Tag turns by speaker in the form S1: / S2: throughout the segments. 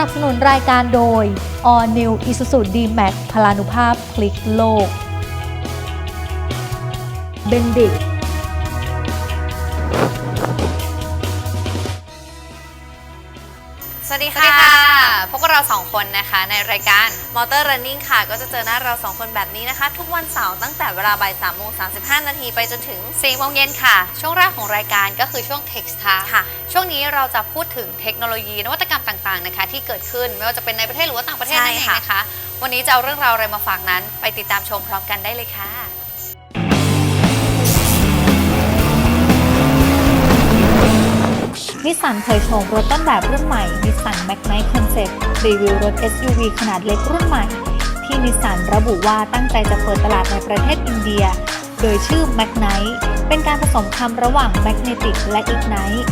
S1: นับสนุนรายการโดย All New Isuzu D-Max พลานุภาพพลิกโลก เบนดิก
S2: พวกเราสองคนนะคะในรายการ Motor Running ค่ะ ก็จะเจอหน้าเราสองคนแบบนี้นะคะ ทุกวันเสาร์ตั้งแต่เวลาบ่าย3โมง35 นาทีไปจนถึง4โมงเย็นค่ะ ช่วงแรกของรายการก็คือช่วง Text t a ค่ะ ช่วงนี้เราจะพูดถึงเทคโนโลยีนวัตกรรมต่างๆนะคะ ที่เกิดขึ้นไม่ว่าจะเป็นในประเทศหรือว่าต่างประเทศนั่นเองนะคะ วันนี้จะเอาเรื่องราวอะไรมาฝากนั้น ไปติดตามชมพร้อมกันได้เลยค่ะ
S1: นิสสันเผยโฉมรถต้นแบบรุ่นใหม่นิสสันแมกไน t ์คอนเซ็ปต์รีวิวรถ SUV ขนาดเล็กรุ่นใหม่ ที่นิสสันระบุว่าตั้งใจจะเปิดตลาดในประเทศอินเดีย โดยชื่อ m a g n i t e เป็นการผสมคำระหว่าง Magnetic และ Ignite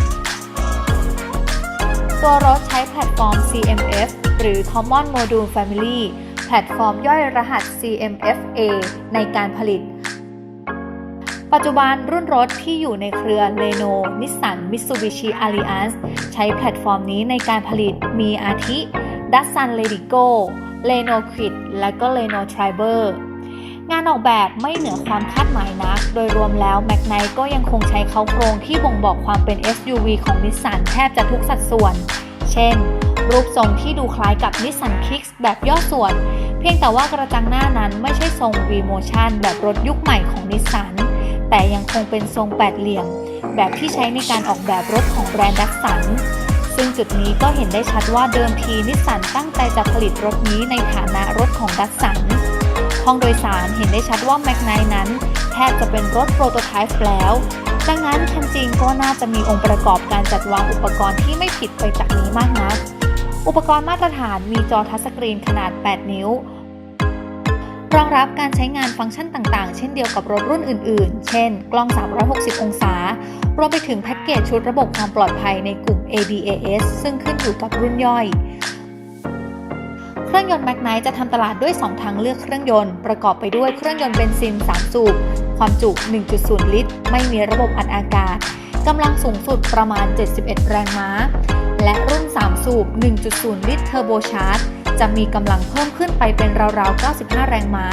S1: ตัวรถใช้แพลตฟอร์ม CMF หรือ Common Module Family แพลตฟอร์มย่อยรหัส CMFA ในการผลิต ปัจจุบันรุ่นรถที่อยู่ในเครือ Leno Nissan Mitsubishi Alliance ใช้แพลตฟอร์มนี้ในการผลิตมีอาทิ Datsun Ledigo Leno Quid และก็ Leno Triber งานออกแบบไม่เหนือความคาดหมายนัก โดยรวมแล้ว m a g n i t ก็ยังคงใช้เขาโครงที่บ่งบอกความเป็น SUV ของนิสสันแทบจะทุกสัดส่วน เช่น รูปทรงที่ดูคล้ายกับนิสสัน Kicks แบบย่อส่วน เพียงแต่ว่ากระจังหน้านั้นไม่ใช่ทรง V-motion แบบรถยุคใหม่ของนิสสัน แต่ยังคงเป็นทรงแปดเหลี่ยม แบบที่ใช้ในการออกแบบรถของแบรนด์ดัสสัน ซึ่งจุดนี้ก็เห็นได้ชัดว่าเดิมทีนิสสันตั้งใจจะผลิตรถนี้ในฐานะรถของดัสสัน ห้องโดยสารเห็นได้ชัดว่าแมกไนนั้นแทบจะเป็นรถโปรโตไทป์แล้วดังนั้นคันจริงก็น่าจะมีองค์ประกอบการจัดวางอุปกรณ์ที่ไม่ผิดไปจากนี้มากนัก อุปกรณ์มาตรฐานมีจอทัชสกรีนขนาด 8 นิ้ว รองรับการใช้งานฟังก์ชันต่างๆ เช่นเดียวกับรถรุ่นอื่นๆ เช่น กล้อง 360 องศา รวมไปถึงแพ็กเกจชุดระบบความปลอดภัยในกลุ่ม ADAS ซึ่งขึ้นอยู่กับรุ่นย่อย เครื่องยนต์แมกไนจะทำตลาดด้วย 2 ทางเลือกเครื่องยนต์ ประกอบไปด้วยเครื่องยนต์เบนซิน 3 สูบ ความจุ 1.0 ลิตร ไม่มีระบบอัดอากาศ กำลังสูงสุดประมาณ 71 แรงม้า และรุ่น 3 สูบ 1.0 ลิตรเทอร์โบชาร์จจะมีกำลังเพิ่มขึ้นไปเป็นราวๆ 95 แรงม้า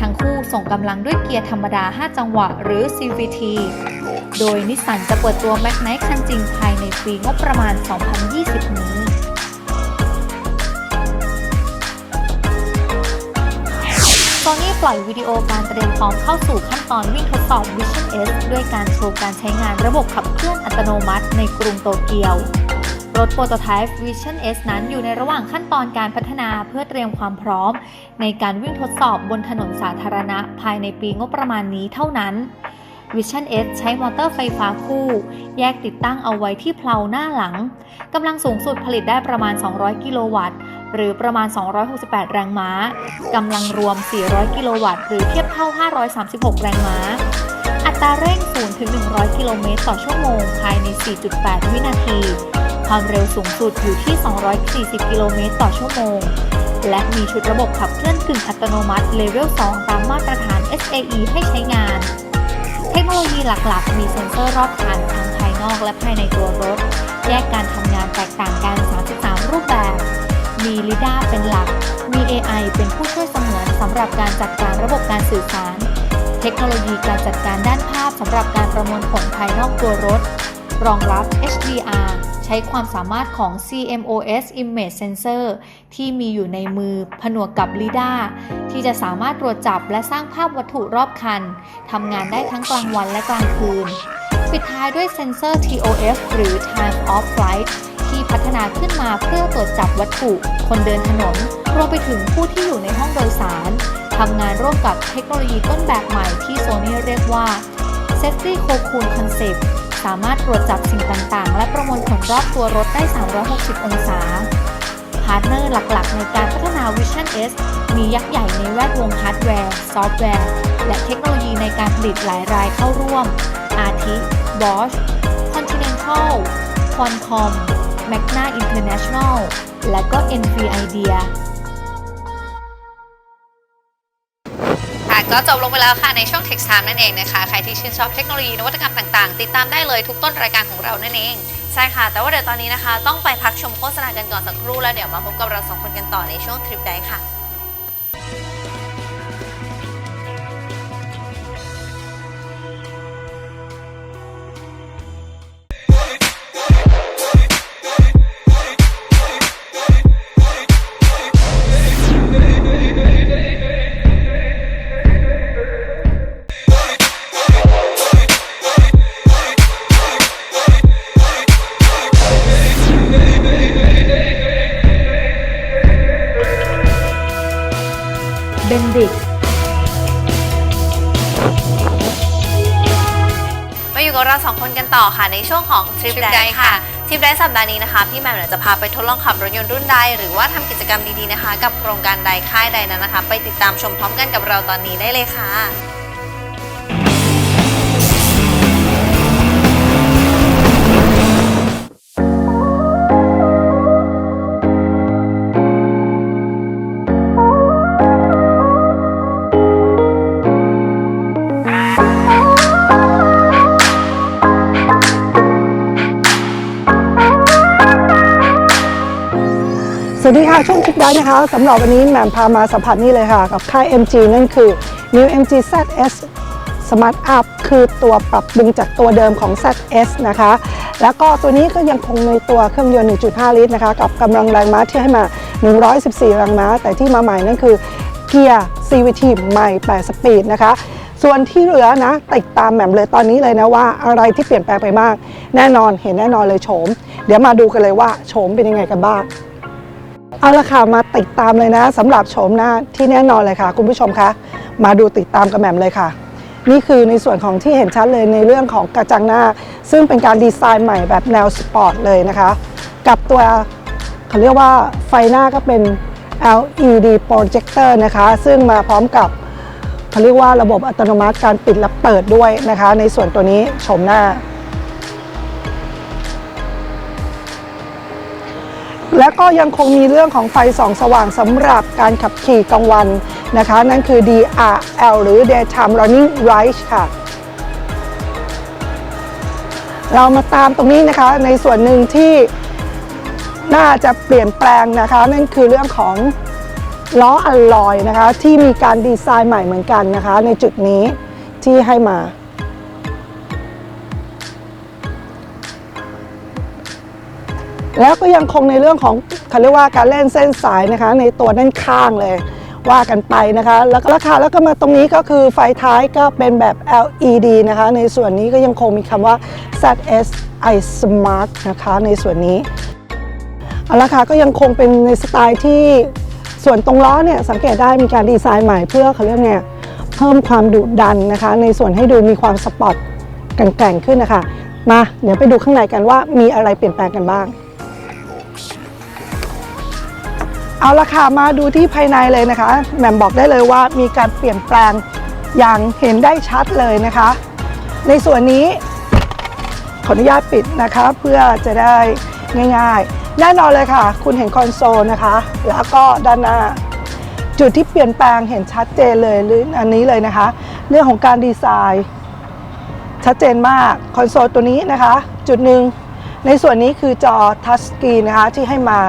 S1: ทั้งคู่ส่งกำลังด้วยเกียร์ธรรมดา 5 จังหวะ หรือ CVT โดยนิสสันจะเปิดตัว m a g n i t e คันจริงภายในปีงบประมาณ 2020 นี้โซนี่ปล่อยวิดีโอการเตรียมพร้อมเข้าสู่ขั้นตอนวิ่งทดสอบ Vision S ด้วยการโชว์การใช้งานระบบขับเคลื่อนอัตโนมัติในกรุงโตเกียว รถโปรโตไทป์ Vision S นั้นอยู่ในระหว่างขั้นตอนการพัฒนาเพื่อเตรียมความพร้อม ในการวิ่งทดสอบบนถนนสาธารณะภายในปีงบประมาณนี้เท่านั้น Vision S ใช้มอเตอร์ไฟฟ้าคู่ แยกติดตั้งเอาไว้ที่เพลาหน้าหลัง กำลังสูงสุดผลิตได้ประมาณ 200 กิโลวัตต์ หรือประมาณ 268 แรงม้า กำลังรวม 400 กิโลวัตต์ หรือเทียบเท่า 536 แรงม้า อัตราเร่ง 0 ถึง 100 กิโลเมตรต่อชั่วโมง ภายใน 4.8 วินาที ความเร็วสูงสุดอยู่ที่ 240 กิโลเมตรต่อชั่วโมง และมีชุดระบบขับเคลื่อนกึ่งอัตโนมัติเลเวล 2 ตามมาตรฐาน SAE ให้ใช้งาน เทคโนโลยีหลักๆ มีเซ็นเซอร์รอบคันทั้งภายนอกและภายในตัวรถ แยกการทำงานแตกต่างกัน 33 รูปแบบ มี LiDAR เป็นหลัก มี AI เป็นผู้ช่วยเสมือนสำหรับการจัดการระบบการสื่อสาร เทคโนโลยีการจัดการด้านภาพสำหรับการประมวลผลภายนอกตัวรถ รองรับ HDR ช้ความสามารถของ CMOS Image Sensor ที่มีอยู่ในมือผนวกกับ LiDAR ที่จะสามารถตรวจจับและสร้างภาพวัตถุรอบคันทำงานได้ทั้งกลางวันและกลางคืน ปิดท้ายด้วยเซ็นเซอร์ TOF หรือ Time of Flight ที่พัฒนาขึ้นมาเพื่อตรวจจับวัตถุ คนเดินถนน รวมไปถึงผู้ที่อยู่ในห้องโดยสารทำงานร่วมกับเทคโนโลยีต้นแบบใหม่ที่โซนี่เรียกว่า Safety Cocoon Concept สามารถตรวจจับสิ่งต่างๆ และประมวลผลรอบตัวรถได้ 360 องศา พาร์ทเนอร์หลักๆ ในการพัฒนา Vision S มียักษ์ใหญ่ในแวดวงฮาร์ดแวร์ ซอฟต์แวร์ และเทคโนโลยีในการผลิตหลายรายเข้าร่วม อาทิ Bosch Continental Qualcomm Magna International และก็ NVIDIA
S2: ก็จบลงไปแล้วค่ะในช่วง Tech Time นั่นเองนะคะ ใครที่ชื่นชอบเทคโนโลยีนวัตกรรมต่างๆ ติดตามได้เลยทุกต้นรายการของเรานั่นเอง ใช่ค่ะ แต่ว่าเดี๋ยวตอนนี้นะคะ ต้องไปพักชมโฆษณากันก่อนสักครู่แล้วเดี๋ยวมาพบกับเราสองคนกันต่อในช่วงทริปไดค่ะ งของทริป Trip ได Day ค่ะค่ะทริปไดสัปดาห์นี้นะคะพี่แหม่มเนี่ยจะพาไปทดลองขับรถยนต์รุ่นใด หรือว่าทำกิจกรรมดีๆนะคะ กับโครงการใดค่ายใดนั้นนะคะ ไปติดตามชมพร้อมกันกับเราตอนนี้ได้เลยค่ะ
S3: ค่ะช่วงคลิปได้นะคะสำหรับวันนี้แหม่มพามาสัมผัสนี่เลยค่ะ กับค่าย MG นั่นคือ New MG ZS Smart Up คือตัวปรับปรุงจากตัวเดิมของ ZS นะคะ แล้วก็ตัวนี้ก็ยังคงในตัวเครื่องยนต์ 1.5 ลิตรนะคะ กับกำลังแรงม้าที่ให้มา 114 แรงม้า แต่ที่มาใหม่นั่นคือเกียร์ CVT ใหม่ 8 สปีดนะคะส่วนที่เหลือนะติดตามแหม่มเลยตอนนี้เลยนะว่าอะไรที่เปลี่ยนแปลงไปมากแน่นอนเห็นแน่นอนเลยโฉม เดี๋ยวมาดูกันเลยว่าโฉมเป็นยังไงกันบ้าง เอาละค่ะมาติดตามเลยนะสำหรับโฉมหน้าที่แน่นอนเลยค่ะ คุณผู้ชมคะมาดูติดตามกับแหม่มเลยค่ะ นี่คือในส่วนของที่เห็นชัดเลยในเรื่องของกระจังหน้า ซึ่งเป็นการดีไซน์ใหม่แบบแนวสปอร์ตเลยนะคะ กับตัวเขาเรียกว่าไฟหน้าก็เป็น LED projector นะคะ ซึ่งมาพร้อมกับเขาเรียกว่าระบบอัตโนมัติการปิดและเปิดด้วยนะคะ ในส่วนตัวนี้โฉมหน้า และก็ยังคงมีเรื่องของไฟส่องสว่างสำหรับการขับขี่กลางวันนะคะ นั่นคือ DRL หรือ Daytime Running Lights ค่ะ เรามาตามตรงนี้นะคะในส่วนหนึ่งที่น่าจะเปลี่ยนแปลงนะคะ นั่นคือเรื่องของล้ออัลลอยนะคะ ที่มีการดีไซน์ใหม่เหมือนกันนะคะ ในจุดนี้ที่ให้มา แล้วก็ยังคงในเรื่องของเขาเรียกว่าการเล่นเส้นสายนะคะ ในตัวด้านข้างเลยว่ากันไปนะคะ แล้วก็ราคาแล้วก็มาตรงนี้ก็คือไฟท้ายก็เป็นแบบ LED นะคะ ในส่วนนี้ก็ยังคงมีคำว่า ZS i Smart นะคะในส่วนนี้เอาละค่ะก็ยังคงเป็นในสไตล์ที่ส่วนตรงล้อเนี่ยสังเกตได้มีการดีไซน์ใหม่เพื่อเขาเรียกไงเพิ่มความดุดันนะคะ ในส่วนให้ดูมีความสปอร์ตแกร่งขึ้นนะคะ มาเดี๋ยวไปดูข้างในกันว่ามีอะไรเปลี่ยนแปลงกันบ้าง เอาละค่ะมาดูที่ภายในเลยนะคะแหม่มบอกได้เลยว่ามีการเปลี่ยนแปลงอย่างเห็นได้ชัดเลยนะคะ ในส่วนนี้ขออนุญาตปิดนะคะเพื่อจะได้ง่ายๆ แน่นอนเลยค่ะ คุณเห็นคอนโซลนะคะ แล้วก็ด้านหน้าจุดที่เปลี่ยนแปลงเห็นชัดเจนเลยหรืออันนี้เลยนะคะ เรื่องของการดีไซน์ชัดเจนมากคอนโซลตัวนี้นะคะ จุดหนึ่งในส่วนนี้คือจอทัชสกรีนนะคะที่ให้มา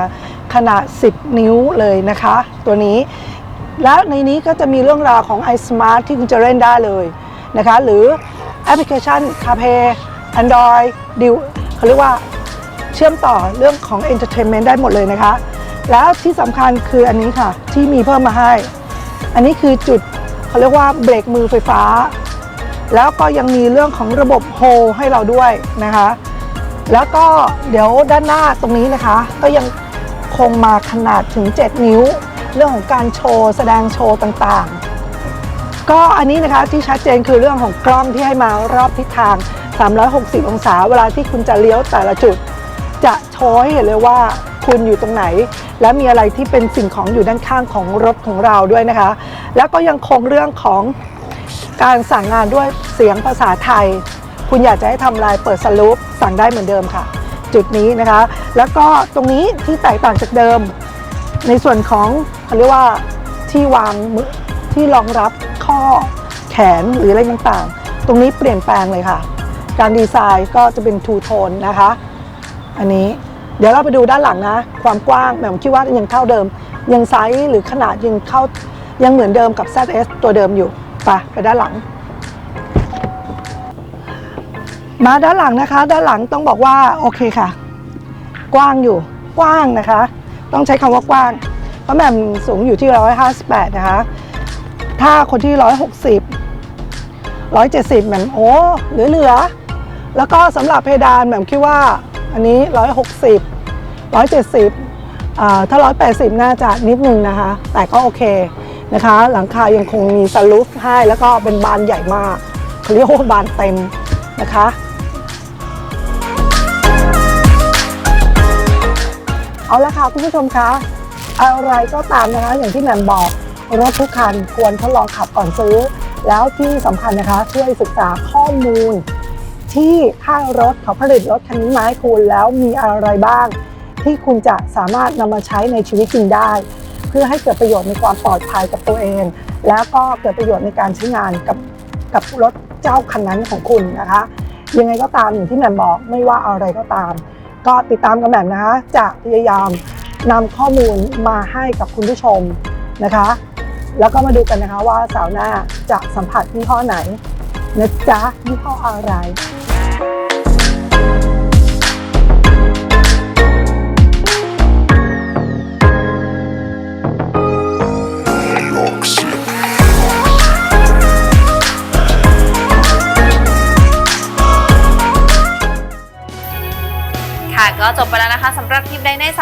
S3: ขนาด 10 นิ้วเลยนะคะ ตัวนี้ แล้วในนี้ก็จะมีเรื่องราวของ iSmart ที่คุณจะเล่นได้เลยนะคะ หรือแอปพลิเคชัน CarPlay Android ดิวเขาเรียกว่าเชื่อมต่อเรื่องของ Entertainment ได้หมดเลยนะคะ แล้วที่สำคัญคืออันนี้ค่ะ ที่มีเพิ่มมาให้ อันนี้คือจุดเขาเรียกว่าเบรกมือไฟฟ้า แล้วก็ยังมีเรื่องของระบบโฮให้เราด้วยนะคะ แล้วก็เดี๋ยวด้านหน้าตรงนี้นะคะ ก็ยัง คงมาขนาดถึง 7 นิ้ว เรื่องของการโชว์แสดงโชว์ต่างๆ ก็อันนี้นะคะที่ชัดเจนคือเรื่องของกล้องที่ให้มารอบทิศทาง 360 องศา เวลาที่คุณจะเลี้ยวแต่ละจุด จะโชว์ให้เห็นเลยว่าคุณอยู่ตรงไหน และมีอะไรที่เป็นสิ่งของอยู่ด้านข้างของรถของเราด้วยนะคะ แล้วก็ยังคงเรื่องของการสั่งงานด้วยเสียงภาษาไทย คุณอยากจะให้ทำอะไรเปิดสลูปสั่งได้เหมือนเดิมค่ะ จุดนี้นะคะ แล้วก็ตรงนี้ที่แตกต่างจากเดิม ในส่วนของเขาเรียกว่าที่วางมือที่รองรับข้อแขนหรืออะไรต่างๆ ตรงนี้เปลี่ยนแปลงเลยค่ะ การดีไซน์ก็จะเป็นทูโทนนะคะ อันนี้เดี๋ยวเราไปดูด้านหลังนะ ความกว้างแหม่มคิดว่ายังเท่าเดิม ยังไซส์หรือขนาดยังเข้ายังเหมือนเดิมกับ ZS ตัวเดิมอยู่ไปไปด้านหลัง มาด้านหลังนะคะ ด้านหลังต้องบอกว่าโอเคค่ะ กว้างอยู่กว้างนะคะ ต้องใช้คำว่ากว้างเพราะแหม่มสูงอยู่ที่ 158 นะคะ ถ้าคนที่ 160 170แหม่มโอ้เหลือเหลือๆแล้วก็สำหรับเพดานแหม่มคิดว่าอันนี้ 160 170อ่าถ้า 180 น่าจะนิดนึงนะคะ แต่ก็โอเคนะคะ หลังคายังคงมีสลูฟให้แล้วก็เป็นบานใหญ่มากเขาเรียกว่าบานเต็มนะคะ เอาละค่ะคุณผู้ชมคะอะไรก็ตามนะคะ อย่างที่แหม่มบอกรถทุกคันควรทดลองขับก่อนซื้อ แล้วที่สำคัญนะคะ ช่วยศึกษาข้อมูล ที่ค่ายรถเขาผลิตรถคันนี้มาให้คุณแล้วมีอะไรบ้าง ที่คุณจะสามารถนำมาใช้ในชีวิตจริงได้ เพื่อให้เกิดประโยชน์ในความปลอดภัยกับตัวเอง แล้วก็เกิดประโยชน์ในการใช้งานกับกับรถเจ้าคันนั้นของคุณนะคะ ยังไงก็ตามอย่างที่แหม่มบอกไม่ว่าอะไรก็ตาม ก็ติดตามกันแบบนะคะจะพยายามนำข้อมูลมาให้กับคุณผู้ชมนะคะ แล้วก็มาดูกันนะคะว่าสาวหน้าจะสัมผัสยี่ห้อไหนนะจ๊ะยี่ห้ออะไร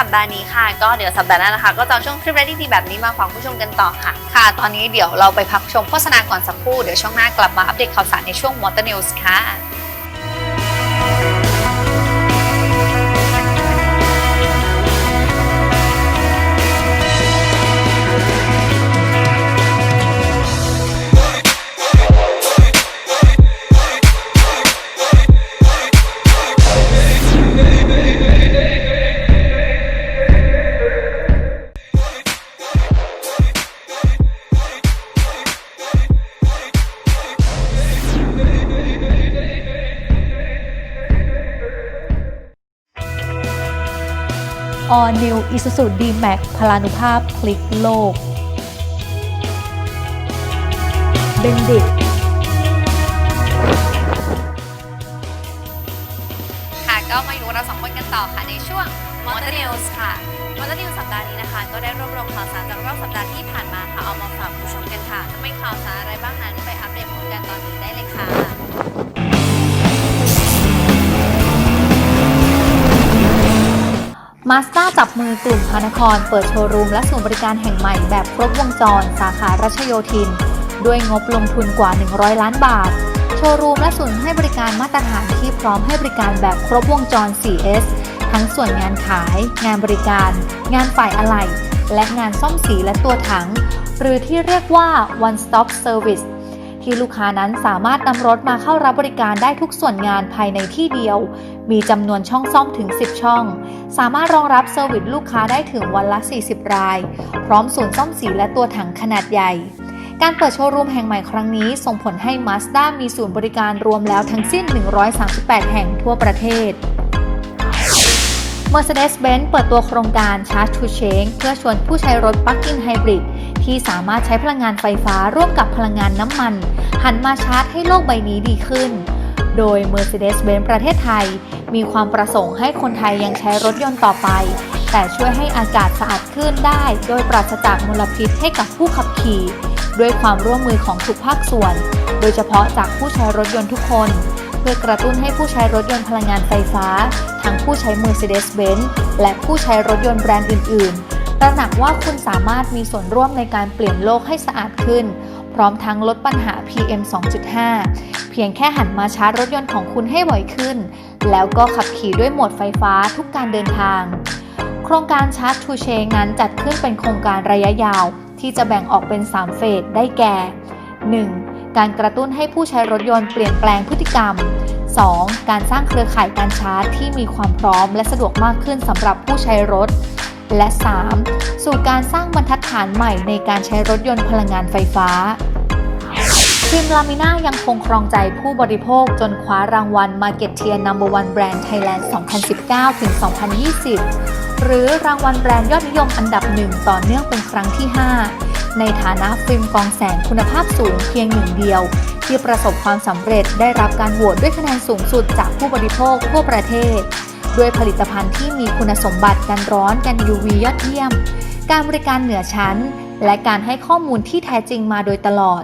S2: ปได้ในสัปดาห์นี้ค่ะ ก็เดี๋ยวสัปดาห์หน้านะคะ ก็จะเอาช่วงคลิปแรกดีๆแบบนี้มาฝากผู้ชมกันต่อค่ะ ค่ะ ตอนนี้เดี๋ยวเราไปพักชมโฆษณาก่อนสักครู่ เดี๋ยวช่วงหน้ากลับมาอัปเดตข่าวสารในช่วงมอเต
S1: อร์นิวส์ค่ะ Isuzu D-Max พลานุภาพพลิกโลก เบนดิต
S2: ค่ะก็มาอยู่กับเราสองคนกันต่อค่ะในช่วง Motor News ค่ะ Motor News สัปดาห์นี้นะคะ ก็ได้รวบรวมข่าวสารจากรอบสัปดาห์ที่ผ่านมาค่ะเอามาฝากผู้ชมกันค่ะจะไม่ข่าวสารอะไรบ้างนั้นไปอัปเดตผลกันตอนนี้ได้เลยค่ะ
S1: มาสด้าจับมือกลุ่มพระนคร เปิดโชว์รูมและศูนย์บริการแห่งใหม่แบบครบวงจร สาขารัชโยธิน ด้วยงบลงทุนกว่า 100 ล้านบาท โชว์รูมและศูนย์ให้บริการมาตรฐานที่พร้อมให้บริการแบบครบวงจร 4S ทั้งส่วนงานขาย งานบริการ งานฝ่ายอะไหล่และงานซ่อมสีและตัวถัง หรือที่เรียกว่า one stop service ที่ลูกค้านั้นสามารถนำรถมาเข้ารับบริการได้ทุกส่วนงานภายในที่เดียว มีจำนวนช่องซ่อมถึง 10 ช่อง สามารถรองรับเซอร์วิสลูกค้าได้ถึงวันละ 40 ราย พร้อมศูนย์ซ่อมสีและตัวถังขนาดใหญ่ การเปิดโชว์รูมแห่งใหม่ครั้งนี้ ส่งผลให้ Mazda มีศูนย์บริการรวมแล้วทั้งสิ้น 138 แห่งทั่วประเทศ Mercedes-Benz เปิดตัวโครงการ Charge to Change เพื่อชวนผู้ใช้รถปลั๊กอินไฮบริดที่สามารถใช้พลังงานไฟฟ้าร่วมกับพลังงานน้ำมัน หันมาชาร์จให้โลกใบนี้ดีขึ้น โดย Mercedes-Benz ประเทศไทย มีความประสงค์ให้คนไทยยังใช้รถยนต์ต่อไป แต่ช่วยให้อากาศสะอาดขึ้นได้ โดยปราศจากมลพิษให้กับผู้ขับขี่ ด้วยความร่วมมือของทุกภาคส่วน โดยเฉพาะจากผู้ใช้รถยนต์ทุกคน เพื่อกระตุ้นให้ผู้ใช้รถยนต์พลังงานไฟฟ้า ทั้งผู้ใช้ Mercedes-Benz และผู้ใช้รถยนต์แบรนด์อื่น ๆ ตระหนักว่าคุณสามารถมีส่วนร่วมในการเปลี่ยนโลกให้สะอาดขึ้น ร้อมทั้งลดปัญหา PM 2.5 เพียงแค่หันมาชาร์จรถยนต์ของคุณให้บ่อยขึ้น แล้วก็ขับขี่ด้วยโหมดไฟฟ้าทุกการเดินทาง โครงการชาร์จทูเชงนั้นจัดขึ้นเป็นโครงการระยะยาว ที่จะแบ่งออกเป็น 3 เฟสได้แก่ 1. การกระตุ้นให้ผู้ใช้รถยนต์เปลี่ยนแปลงพฤติกรรม 2. การสร้างเครือข่ายการชาร์จที่มีความพร้อมและสะดวกมากขึ้นสำหรับผู้ใช้รถ และ 3. สู่การสร้างบรรทัดฐานใหม่ในการใช้รถยนต์พลังงานไฟฟ้า ฟิล์มลามิน่ายังคงครองใจผู้บริโภคจนคว้ารางวัล Market Tier Number One Brand Thailand 2019-2020 หรือรางวัลแบรนด์ยอดนิยมอันดับหนึ่งต่อเนื่องเป็นครั้งที่ 5 ในฐานะฟิล์มกองแสงคุณภาพสูงเพียงหนึ่งเดียว ที่ประสบความสำเร็จได้รับการโหวตด้วยคะแนนสูงสุดจากผู้บริโภคทั่วประเทศ ด้วยผลิตภัณฑ์ที่มีคุณสมบัติกันร้อนกัน UV ยอดเยี่ยม การบริการเหนือชั้น และการให้ข้อมูลที่แท้จริงมาโดยตลอด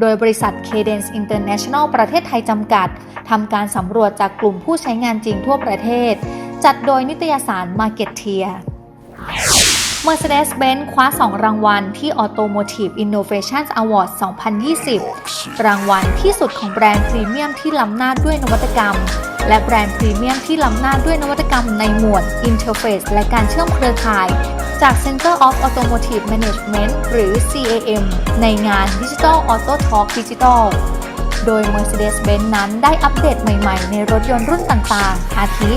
S1: โดยบริษัท Cadence International ประเทศไทยจำกัดทำการสำรวจจากกลุ่มผู้ใช้งานจริงทั่วประเทศ จัดโดยนิตยสาร Marketeer Mercedes-Benz คว้า 2 รางวัลที่ Automotive Innovation Awards 2020 รางวัลที่สุดของแบรนด์พรีเมียมที่ล้ำหน้าด้วยนวัตกรรม และแบรนด์พรีเมียมที่ล้ำหน้าด้วยนวัตกรรมในหมวด Interface และการเชื่อมเครือข่าย จาก Center of Automotive Management หรือ CAM ในงาน Digital Auto Talk Digital โดย Mercedes-Benz นั้นได้อัปเดตใหม่ ๆ ในรถยนต์รุ่นต่างๆ อาทิ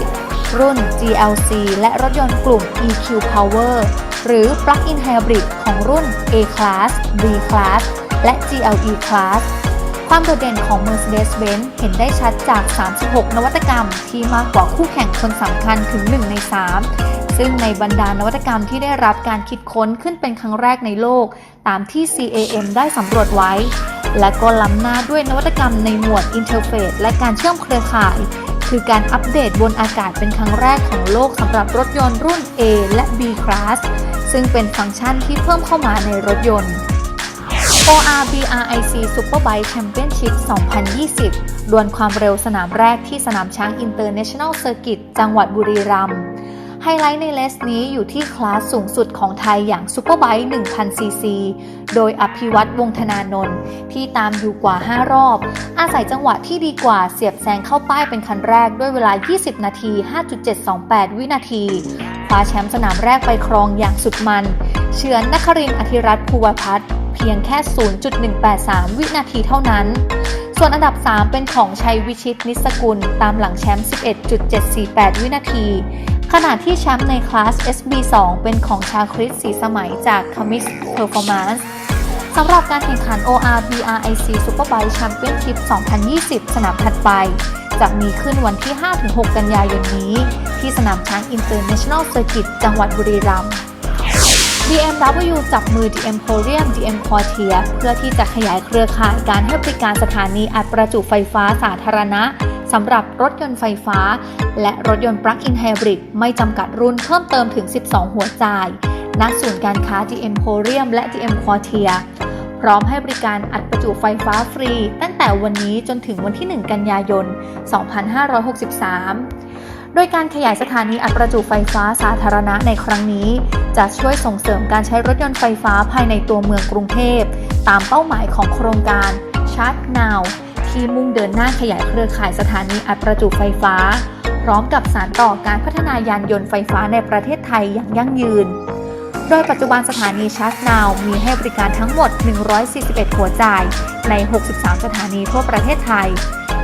S1: รุ่น GLC และรถยนต์กลุ่ม EQ Power หรือ Plug-in Hybrid ของรุ่น A-Class B Class และ GLE Class ความโดดเด่นของ Mercedes-Benz เห็นได้ชัดจาก 36 นวัตกรรมที่มากกว่าคู่แข่งคนสำคัญถึง 1 ใน 3 ซึ่งในบรรดานวัตกรรมที่ได้รับการคิดค้นขึ้นเป็นครั้งแรกในโลก ตามที่ CAM ได้สำรวจไว้ และก็ล้ำหน้าด้วยนวัตกรรมในหมวด Interface และการเชื่อมเครือข่าย คือการอัปเดตบนอากาศเป็นครั้งแรกของโลกสำหรับรถยนต์รุ่น A และ B Class ซึ่งเป็นฟังก์ชันที่เพิ่มเข้ามาในรถยนต์ ORBRIC Superbike Championship 2020 ดวลความเร็วสนามแรกที่สนามช้าง International Circuit จังหวัดบุรีรัมย์ ไฮไลท์ในเลสนี้อยู่ที่คลาสสูงสุดของไทยอย่าง Superbike 1000 cc โดยอภิวัตวงธนานนท์ที่ตามอยู่กว่า 5 รอบ อาศัยจังหวะที่ดีกว่าเสียบแซงเข้าป้ายเป็นคันแรกด้วยเวลา 20 นาที 5.728 วินาทีคว้าแชมป์สนามแรกไปครองอย่างสุดมันเฉือนนครินอธิรัตน์ภูวพัฒน์เพียงแค่ 0.183 วินาทีเท่านั้น ส่วนอันดับ 3 เป็นของชัยวิชิตนิสกุล ตามหลังแชมป์ 11.748 วินาที ขณะที่แชมป์ในคลาส SB2 เป็นของชาคริสสีสมัยจาก Kamis Performance สำหรับการแข่งขัน ORBRIC Superbike Championship 2020 สนามถัดไป จะมีขึ้นวันที่ 5-6 กันยายนนี้ ที่สนามช้าง International Circuit จังหวัดบุรีรัมย์ BMW จับมือ The Emporium The Quartier เพื่อที่จะขยายเครือข่ายการให้บริการสถานีอัดประจุไฟฟ้าสาธารณะ สำหรับรถยนต์ไฟฟ้า และรถยนต์ Plug-in Hybrid ไม่จำกัดรุ่นเพิ่มเติมถึง 12 หัวจ่ายณศูนย์การค้า The Emporium และ The M Quartier พร้อมให้บริการอัดประจุไฟฟ้าฟรี ตั้งแต่วันนี้จนถึงวันที่ 1 กันยายน 2563 โดยการขยายสถานีอัดประจุไฟฟ้าสาธารณะในครั้งนี้ จะช่วยส่งเสริมการใช้รถยนต์ไฟฟ้าภายในตัวเมืองกรุงเทพ ตามเป้าหมายของโครงการ Charge Now ที่มุ่งเดินหน้าขยายเครือข่ายสถานีอัดประจุไฟฟ้า พร้อมกับสานต่อการพัฒนายานยนต์ไฟฟ้าในประเทศไทยอย่างยั่งยืน โดยปัจจุบันสถานีชาร์จนาวมีให้บริการทั้งหมด 141 หัวจ่ายใน 63 สถานีทั่วประเทศไทย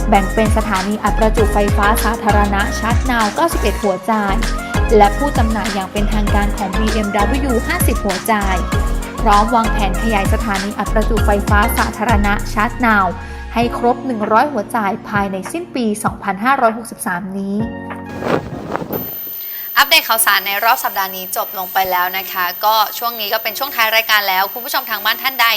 S1: แบ่งเป็นสถานีอัดประจุไฟฟ้าสาธารณะชาร์จนาว 91 หัวจ่าย และผู้จำหน่ายอย่างเป็นทางการของ BMW 50 หัวจ่าย พร้อมวางแผนขยายสถานีอัดประจุไฟฟ้าสาธารณะชาร์จนาว ให้ครบ 100 หัวจ่ายภายในสิ้นปี 2563 นี้
S2: อัปเดตข่าวสารในรอบสัปดาห์นี้จบลงไปแล้วนะคะ ก็ช่วงนี้ก็เป็นช่วงท้ายรายการแล้ว คุณผู้ชมทางบ้านท่านใด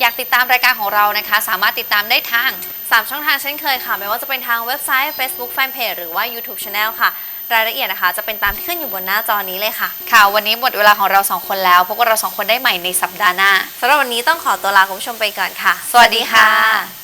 S2: อยากติดตามรายการของเรานะคะ สามารถติดตามได้ทาง 3 ช่องทางเช่นเคยค่ะ ไม่ว่าจะเป็นทางเว็บไซต์ Facebook Fanpage หรือว่า YouTube Channel ค่ะ รายละเอียดนะคะ จะเป็นตามที่ขึ้นอยู่บนหน้าจอนี้เลยค่ะ ค่ะ วันนี้หมดเวลาของเราสองคนแล้วพบกับเราสองคนได้ใหม่ในสัปดาห์หน้าสำหรับวันนี้ต้องขอตัวลาคุณผู้ชมไปก่อนค่ะ สวัสดีค่ะ